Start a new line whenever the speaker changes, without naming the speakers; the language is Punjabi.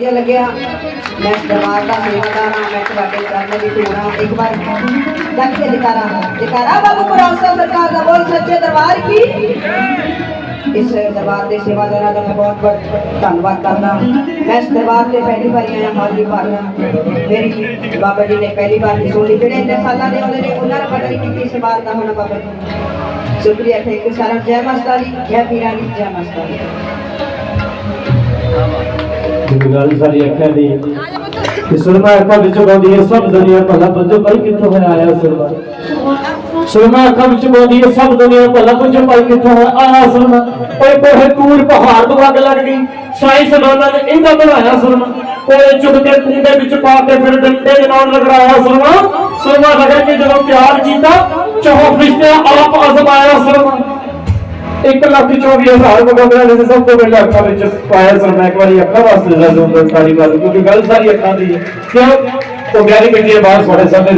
ਵਧੀਆ ਲੱਗਿਆ ਮੈਂ ਇਸ ਦਰਬਾਰ ਦਾ ਸੇਵਾਦਾਰ ਹਾਂ ਮੈਂ ਤੁਹਾਡੇ ਚਰਨਾਂ ਦੀ ਧੂੜ ਹਾਂ ਇੱਕ ਵਾਰ ਲੱਗ ਕੇ ਜਕਾਰਾ ਜਕਾਰਾ ਬਾਬੂ ਪੁਰਾਸਾ ਸਰਕਾਰ ਦਾ ਬੋਲ ਸੱਚੇ ਦਰਬਾਰ ਕੀ ਇਸ ਦਰਬਾਰ ਦੇ ਸੇਵਾਦਾਰਾਂ ਦਾ ਮੈਂ ਬਹੁਤ ਬਹੁਤ ਧੰਨਵਾਦ ਕਰਦਾ ਮੈਂ ਇਸ ਦਰਬਾਰ ਤੇ ਪਹਿਲੀ ਵਾਰੀ ਆਇਆ ਹਾਜ਼ਰੀ ਭਰਨ ਮੇਰੀ ਬਾਬਾ ਜੀ ਨੇ ਪਹਿਲੀ ਵਾਰ ਹੀ ਸੁਣੀ ਜਿਹੜੇ ਇੰਨੇ ਸਾਲਾਂ ਦੇ ਆਉਂਦੇ ਨੇ ਉਹਨਾਂ ਨੂੰ ਪਤਾ ਨਹੀਂ ਕਿ ਕਿਸ ਬਾਤ ਦਾ ਹੋਣਾ ਬਾਬਾ ਜੀ ਸ਼ੁਕਰੀਆ ਥੈਂਕ ਯੂ ਸਾਰਾ ਜੈ ਮਾਸਟਰ ਜੀ ਜੈ ਪੀਰਾਂ ਦੀ ਜੈ ਮਾਸਟਰ ਜੀ
ਸਾਰੀ ਅੱਖਾਂ ਦੀ। ਕਿ ਸੁਰਮਾ ਅੱਖਾਂ ਵਿੱਚ ਗਾਉਂਦੀ ਹੈ ਸਭ ਦੁਨੀਆ, ਭਲਾ ਬੰਜੋ ਭਾਈ, ਕਿੱਥੋਂ ਹੈ ਆਇਆ ਸੁਰਮਾ ਸੁਰਮਾ ਅੱਖਾਂ ਵਿੱਚ ਗਾਉਂਦੀ ਹੈ ਸਭ ਦੁਨੀਆ, ਭਲਾ ਬੰਜੋ ਭਾਈ, ਕਿੱਥੋਂ ਹੈ ਆਇਆ ਸੁਰਮਾ ਓਏ ਕੋਹੇ ਤੂਰ ਪਹਾੜ ਤੋਂ ਅੱਗ ਲੱਗ ਗਈ, ਸਾਈ ਸਮਾਨਾ ਨੇ ਇਹਦਾ ਬਣਾਇਆ ਸੁਰਮਾ ਕੋਲੇ ਚੁੱਕ ਕੇ ਕੁੰਡੇ ਵਿੱਚ ਪਾ ਕੇ ਫਿਰ ਡੰਡੇ ਦੇ ਨਾਲ ਲਗਾਇਆ ਸੁਰਮਾ ਸੁਰਮਾ ਲਗਾ ਕੇ ਜਦੋਂ ਪਿਆਰ ਕੀਤਾ, ਚੌਹ ਫਰਿਸ਼ਤਿਆਂ ਆਪ ਅਜ਼ਮਾਇਆ ਸੁਰਮਾ ਇੱਕ ਲੱਖ ਚੌਵੀ ਹਜ਼ਾਰ ਮੁਕੰਦਰਾਂ ਸਭ ਤੋਂ ਪਹਿਲਾਂ ਅੱਖਾਂ ਵਿੱਚ ਪਾਇਆ ਸਰ ਮੈਂ ਇੱਕ ਵਾਰੀ ਅੱਖਾਂ ਵਾਸਤੇ ਜ਼ਰੂਰ ਸਾਰੀ ਗੱਲ, ਕਿਉਂਕਿ ਗੱਲ ਸਾਰੀ ਅੱਖਾਂ ਦੀ ਹੈ ਕਿਉਂ? ਉਹ ਗਿਆਰੀ ਮਿੱਟੀ ਦੇ ਬਾਹਰ ਥੋੜੇ ਸਮੇਂ